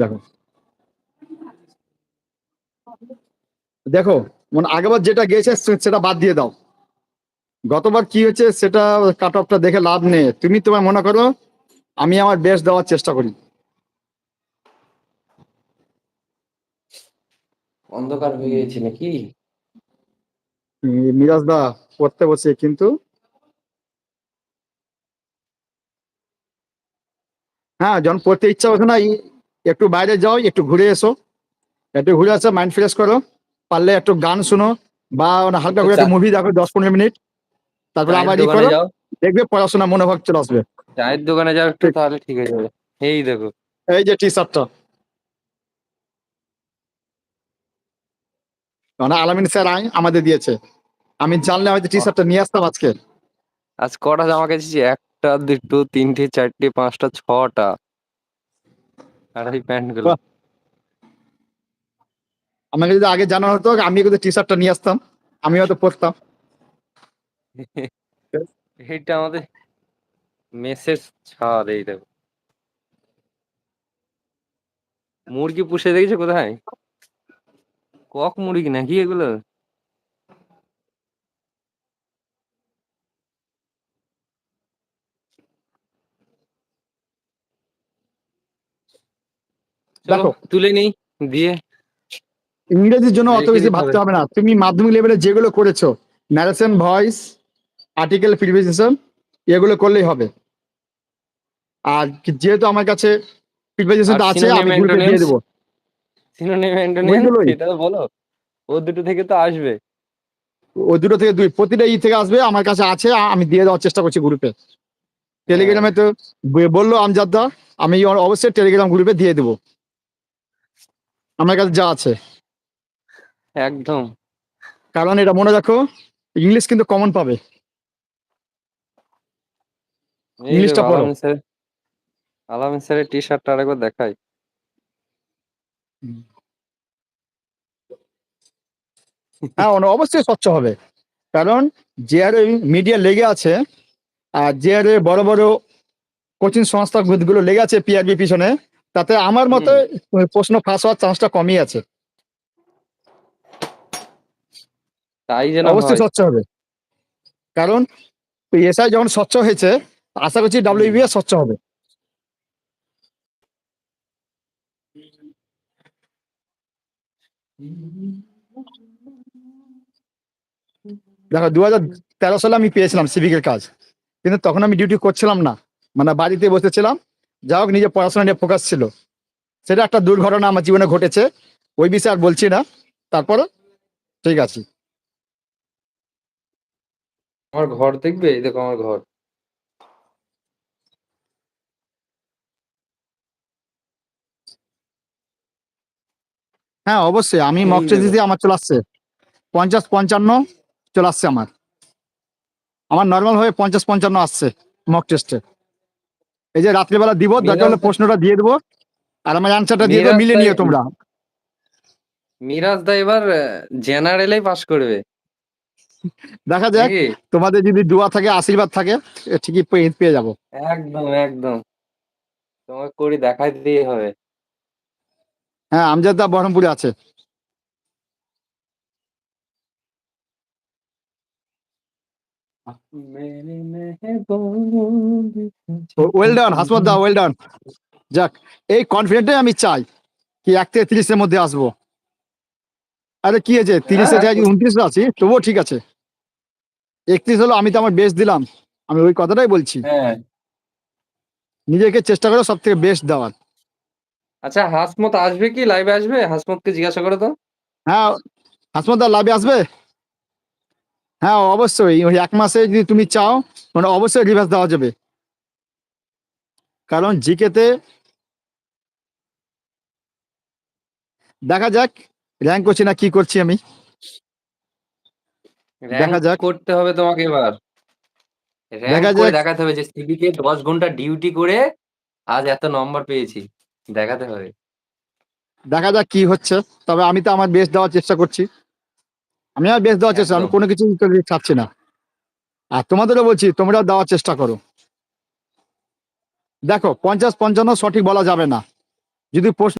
দেখো। দেখো মানে আগেবার যেটা গেছে সেটা বাদ দিয়ে দাও। গতবার কি হয়েছে সেটা কাট অফটা দেখে লাভ নেই। তুমি তোমার মনে করো আমি আমার বেস্ট দেওয়ার চেষ্টা করি। অন্ধকার হয়ে গেছে নাকি? মিরাজ দা পড়তে বসে কিন্তু। হ্যাঁ যখন পড়তে ইচ্ছা হচ্ছে না একটু বাইরে যাও একটু ঘুরে এসো। একটু ঘুরে আসো মাইন্ড ফ্রেশ করো। পারলে একটু গান শোনো বা হালকা করে একটা মুভি দেখো দশ পনেরো মিনিট। তারপরে আবার ই করো দেখবে পড়াশোনা মনোভাব চলে আসবে। চায়ের দোকানে যাও একটু তাহলে ঠিক হয়ে যাবে। এই দেখো। এই যে টি। শার্টটা মানে আলামিন স্যার আমাদের দিয়েছে। আমি জানলে হয়তো টি শার্টটা নিয়ে আসতাম আজকে। আজ কটা জামা কেচেছি? একটা দুটো তিনটে চারটে পাঁচটা ছটা। আর এই প্যান্টগুলো আমাকে যদি আগে জানা হতো আমি কিন্তু টি শার্টটা নিয়ে আসতাম আমি হয়তো পরতাম। এইটা আমাদের মেসেজ ছাড় এই দেখো। মুরগি পুষে দেখেছ কোথায়? কক মুরগি নাকি এগুলো? দেখো। তুলে নেই দিয়ে। ইংরেজির জন্য অত বেশি ভাবতে হবে। না। তুমি মাধ্যমিক লেভেলে যেগুলো করেছ ন্যারেশন ভয়েস আর্টিকেল প্রিভিজেশন এগুলো করলেই হবে। আর যেহেতু আমার কাছে প্রিভিজেশনটা আছে আমি গ্রুপে দিয়ে? দেবো। সিনোনিম অ্যান্টোনিম তো বলো। ও দুটো থেকে তো আসবে। ও দুটো থেকে দুই প্রতিটা ই থেকে আসবে আমার কাছে আছে আমি দিয়ে দেওয়ার চেষ্টা করছি গ্রুপে টেলিগ্রামে তো বলল আমজাদ দা আমি অবশ্যই টেলিগ্রাম গ্রুপে দিয়ে দেবো। আমার কাছে যা আছে। একদম। কারণ এটা মনে রাখো ইংলিশ কিন্তু কমন পাবে। ইংলিশটা পড়ো। স্যার স্যারের টি শার্টটা আরেকবার দেখাই। হ্যাঁ অবশ্যই স্বচ্ছ হবে। কারণ যে হারে মিডিয়া লেগে আছে আর যে হারে বড় বড় কোচিং সংস্থা গুলো লেগে আছে পিআরবি পিছনে। তাতে আমার মতে প্রশ্ন ফাঁস হওয়ার চান্সটা কমই আছে। তাই যেন অবশ্যই স্বচ্ছ হবে। কারণ এসআই যখন স্বচ্ছ হয়েছে আশা করছি ডাব্লিউবি স্বচ্ছ হবে। দেখো দু হাজার তেরো সালে আমি পেয়েছিলাম সিভিকের কাজ। কিন্তু তখন আমি ডিউটি করছিলাম না। মানে বাড়িতে বসেছিলাম যা হোক নিজের পড়াশোনা নিয়ে ফোকাস ছিল। সেটা একটা দুর্ঘটনা আমার জীবনে ঘটেছে ওই বিষয়ে আর বলছি না। তারপরে ঠিক আছে। আমার ঘর দেখবে? এই দেখো আমার ঘর। হ্যাঁ অবশ্যই। আমি এই মক টেস্ট দেখো। আমার চলে আসছে। পঞ্চাশ পঞ্চান্ন চলে আসছে আমার। আমার নর্মাল হয়ে পঞ্চাশ পঞ্চান্ন আসছে মক টেস্টে এই যে রাত্রিবেলা দিব দরকার হলে প্রশ্নটা দিয়ে দেবো আর আমার অ্যান্সারটা দিয়ে দেবো মিলে নিও তোমরা। মিরাজ দা এবার জেনারেলেই পাস করবে। দেখা যাক তোমাদের যদি দোয়া থাকে আশীর্বাদ থাকে ঠিকই পেয়ে পেয়ে যাব। একদম একদম। তোমাকে করি দেখাই দিয়ে হবে। হ্যাঁ আমজাদা বহরমপুরে আছে। Well done Hasmat da well done যাক এই কনফিডেন্টে আমি চাই কি এক থেকে তিরিশের মধ্যে আসব। আরে কি আছে তিরিশে হ্যাঁ, যাই উনত্রিশে আছি? তবুও ঠিক আছে। একত্রিশ হলো আমি তো আমার বেস্ট দিলাম। আমি ওই কথাটাই বলছি। হ্যাঁ। নিজেকে চেষ্টা করো সব থেকে বেস্ট দেওয়ার। আচ্ছা হাসমত আসবে কি? লাইভে আসবে? হাসমতকে জিজ্ঞাসা করো তো হ্যাঁ হাসমত দা লাভে আসবে? হ্যাঁ অবশ্যই। ওই এক মাসে যদি তুমি চাও মানে অবশ্যই রিভার্স দেওয়া যাবে। কারণ জিকেতে দেখা যাক র্যাঙ্ক করছি না কি করছি আমি। দেখা যাক। করতে হবে তোমাকে এবার। দেখা যাক। দেখাতে হবে যে সিভিকে দশ ঘণ্টা ডিউটি করে আজ এত নম্বর পেয়েছি। দেখাতে হবে। দেখা যাক কি হচ্ছে। তবে আমি তো আমার বেস্ট দেওয়ার চেষ্টা করছি। আমি আর বেশ দেওয়ার চেষ্টা আমি কোনো কিছু ছাড়ছি না। আর তোমাদেরও বলছি তোমরা দেওয়ার চেষ্টা করো। দেখো পঞ্চাশ পঞ্চান্ন সঠিক বলা যাবে না। যদি প্রশ্ন